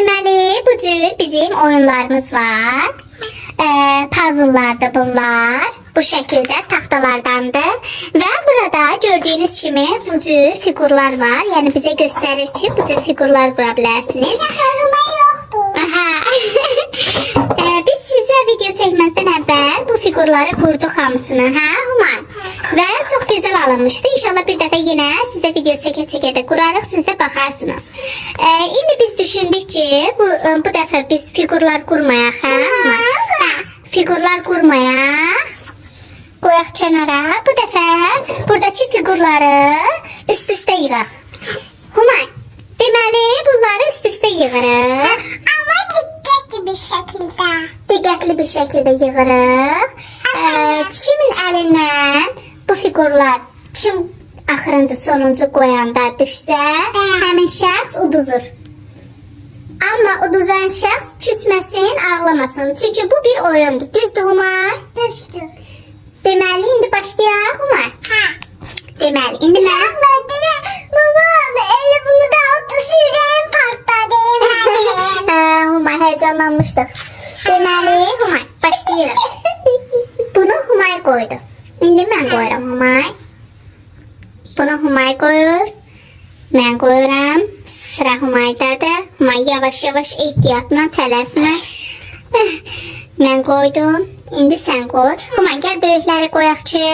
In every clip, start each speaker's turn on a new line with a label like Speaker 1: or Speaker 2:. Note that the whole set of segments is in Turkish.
Speaker 1: Deməli, bu cür bizim oyunlarımız var. Ee, puzzle'lar da bunlar. Bu şekilde tahtalardandır. Ve burada gördüğünüz kimi bu cür figurlar var. Yani bize gösterir ki bu cür figurlar
Speaker 2: yoktu.
Speaker 1: Aha. Ee, biz size video çekmezden əvvəl bu figurları qurduq hamısını, hə, Human? Və çox gözəl alınmışdı. İnşallah bir dəfə yenə sizə video çəkə-çəkə də qurarıq, siz də baxarsınız. Ee, indi biz düşündük ki, bu e, bu dəfə biz figurlar qurmayaq, hə? Human? Figurlar qurmayaq. Qoyaq kənara. Bu dəfə buradakı figurları üst-üstə yığaq. Human, deməli bunları üst-üstə yığırıq.
Speaker 2: Ama dikkatli bir şekilde.
Speaker 1: diqqətli bir şəkildə yığırıq. Bu figurlar kim axırıncı sonuncu qoyanda düşsə, həmin şəxs uduzur. Amma uduzan şəxs küsməsin, ağlamasın. Çünki bu bir oyundur. Düzdür Umar?
Speaker 2: Düzdür.
Speaker 1: Deməli indi başlayaq Umar.
Speaker 2: Ha.
Speaker 1: Deməli indi mən
Speaker 2: Çakmadıra. Baba eli bunu da altı süreyim partladı. Yemedim.
Speaker 1: Hə, Umar heyecanlanmışdıq. Deməli Umar başlayırıq. Bunu Humay koydu. İndi mən qoyuram Humay. Bunu Humay koyur. Mən qoyuram. Sıra Humaydadır. Humay yavaş yavaş ehtiyatla tələsmə. mən qoydum. İndi sən qoy. Humay gəl böyükləri qoyaq ki,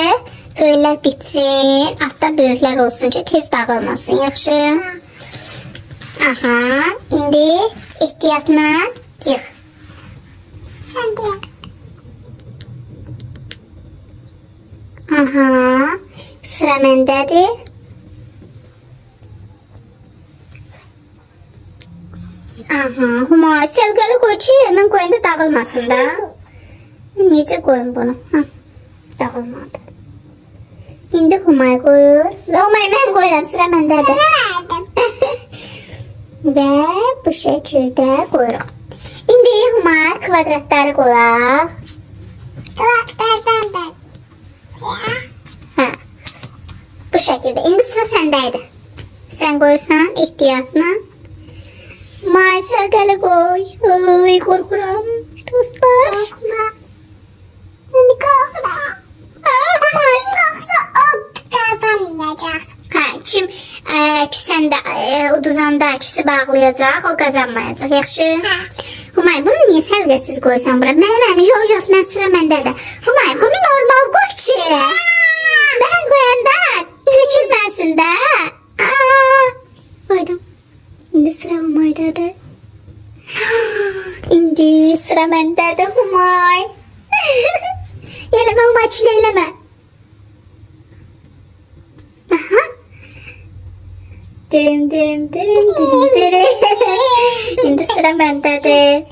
Speaker 1: böyüklər bitsin. Altda böyüklər olsun ki, tez dağılmasın. Yaxşı? Aha. İndi ehtiyatla yığ.
Speaker 2: Sen de yap.
Speaker 1: Aha. Sıra məndədir. Aha, Humay səlqəli qoy ki, mən qoyanda dağılmasın da. Mən necə qoyum bunu? Ha, dağılmadı. İndi Humay qoyur. Və Humay mən qoyuram, sıra məndədir.
Speaker 2: Verdim.
Speaker 1: Və bu şəkildə qoyuruq. İndi Humay kvadratları qoyaq.
Speaker 2: Kulaklardan da.
Speaker 1: Hə. Bu şəkildə. İndi sıra səndəydi. Sən qoyursan ehtiyatla. May səlqəli qoy. Ay, qorxuram. Dostlar.
Speaker 2: Korkma. Beni korkma.
Speaker 1: May.
Speaker 2: Kim.
Speaker 1: Hə, ə, küsəndə, ə, uduzanda küsü bağlayacaq, o qazanmayacaq. Yaxşı?
Speaker 2: Ha.
Speaker 1: Humay, bunu niyə səlqəsiz qoysan bura? Mənim mənim, yox, yox, mən sıra məndədir. Humay, bunu normal qoy ki. Ben koyanda küçülmesin de. Aa, koydum. Şimdi sıra Humay'dadır. İndi sıra məndadır Humay. Eleme Humay çile eleme. Aha. Dim dim dim dim dim. Şimdi sıra məndadır.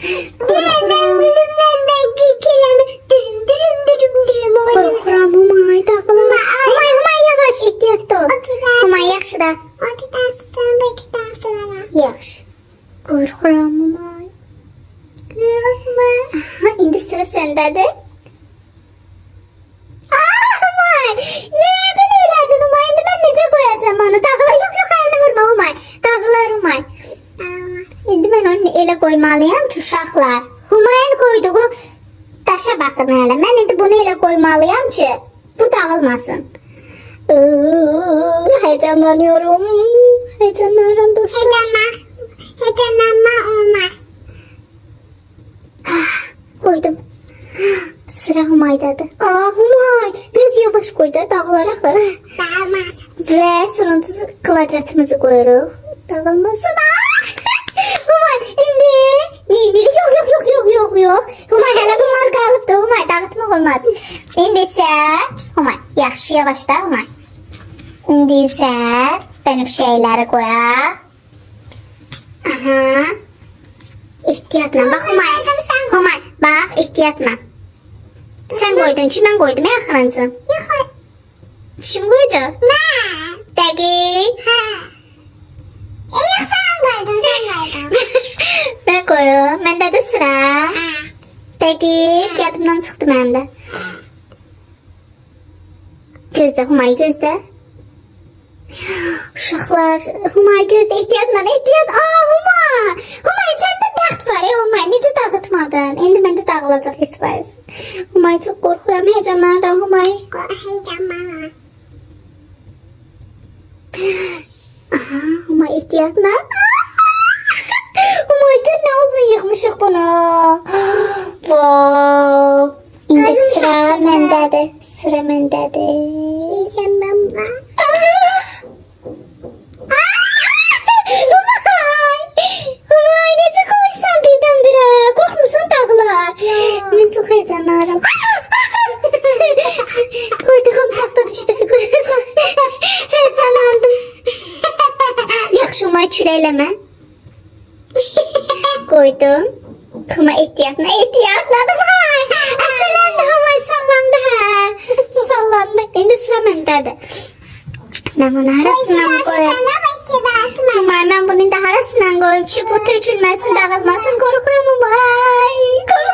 Speaker 2: Nereden bildim ben de gülkülemi. Dürüm dürüm dürüm dürüm oynuyorum.
Speaker 1: Korkuram Humay Yaxşı. Humay.
Speaker 2: Korkma.
Speaker 1: Aha, indi sıra səndədir. Elə qoymalıyam ki, uşaqlar. Humayın qoyduğu daşa baxın hələ. Mən indi bunu elə qoymalıyam ki, bu dağılmasın. Iıı, Heyecanlanıyorum. Heyecanlanıyorum dostlar.
Speaker 2: Heyecanlan. Heyecanlanma olmaz.
Speaker 1: Koydum. Sıra Humay'dadır. Aa Humay. Biraz yavaş koy da dağlar axır.
Speaker 2: Dağılmaz.
Speaker 1: Ve sonuncu kvadratımızı koyuruq. Dağılmasın. Humay indi. Neyini? Yok yok yok yok yok yok. Humay hələ bunlar qalıbdı. Humay dağıtmaq olmaz. İndi isə Humay yaxşı yavaş da Humay. İndi isə benim şeyləri qoyaq. Aha. İhtiyatla bak Humay. Humay bak ihtiyatla. Sen koydun ki ben koydum ya.
Speaker 2: Yok.
Speaker 1: Kim koydu?
Speaker 2: Ne?
Speaker 1: Dəqiq.
Speaker 2: Ha. İyi sen koydun sen koydun.
Speaker 1: ben koyuyorum. Məndə də sıra.
Speaker 2: Ha.
Speaker 1: Dəqiq. Yadımdan mənim də. Gözlə Humay gözlə. Uşaqlar, Humay gözlə ehtiyatla, ehtiyat. Aa Humay. Humay sən də var ya Humay necə dağıtmadın? İndi məndə dağılacaq heç faiz. Humay çox qorxuram, heyecanlanıram Humay.
Speaker 2: Heyecanlanma.
Speaker 1: Aha, Humay ehtiyatla. Humay gör nə uzun yığmışıq bunu. Wow. İndi sıra məndədir. Sıra məndədir.
Speaker 2: Heyecanlanma.
Speaker 1: Mən. Qoyduğum taxta düşdü fiqura. Heyecanlandım. Yaxşı Humay kürəkləmə. Qoydum. Kuma ehtiyatla ehtiyatla Humay. Əsələndi Humay sallandı hə. Sallandı. İndi sıra məndədir. Mən bunu?
Speaker 2: Sana bakıyorum.
Speaker 1: Umay ben bunu da arasına koyup şu kutu uçurmasın dağılmasın korkuyorum Umay.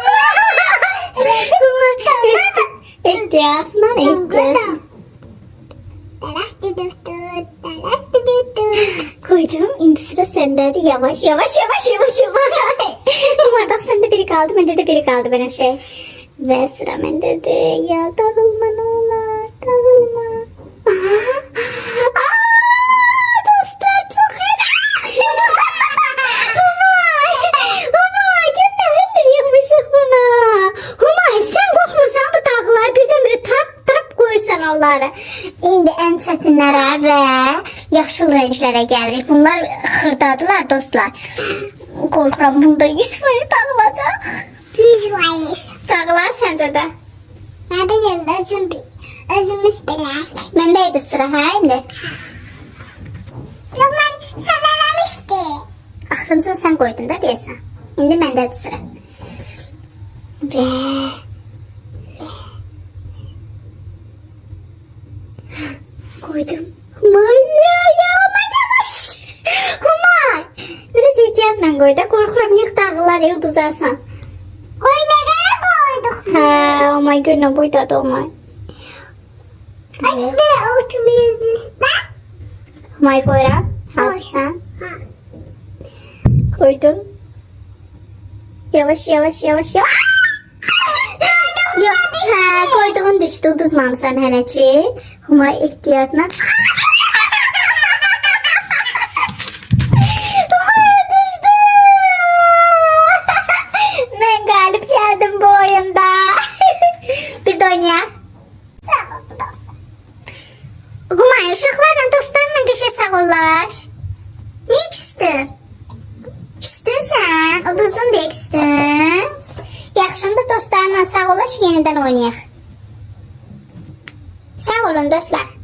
Speaker 1: Korkuyorum. İhtiyatla ihtiyat. Koydum indi sıra sendedir yavaş yavaş yavaş yavaş yavaş. Umay bak sende biri kaldı bende de biri kaldı benim şey. Ve sıra mendedir ya dağılma ne olur dağılma. Aa, dostlar çok Humay! Humay! Gör ne hündür yığmışıq buna. Humay sen qorxmursan bu dağlar birdən-birə tap tap onları. İndi ən çətinlərə və yaşıl rənglərə gəlirik. Bunlar xırdadılar dostlar. Qorxuram bunda 100% dağılacaq. Dağlar səncə də? Məndə idi sıra hə indi. Axırıncını sən qoydun da deyəsən. İndi məndədir sıra. Və koydum. Humay ya ya Humay yavaş. Humay. Biraz ehtiyatla koy da korkuram yık dağlar ya uduzarsan. Ha, Humay görünə boydadı Humay. Evet. Humay koyuram. Hazırsan. Koydum. Yavaş yavaş yavaş yavaş. Yok, ha, koyduğun düştü uduzmamısan hələ ki. Humay uduzdu. Mən qalib gəldim bu oyunda. Bir də oynayaq. Humay, uşaqlarla, dostlarla qəşə sağollaş. Niyə küstün? Küstün sən, uduzdun deyə küstün. Yaxşında dostlarla sağolaş, yenidən oynayaq. Sağ olun dostlar.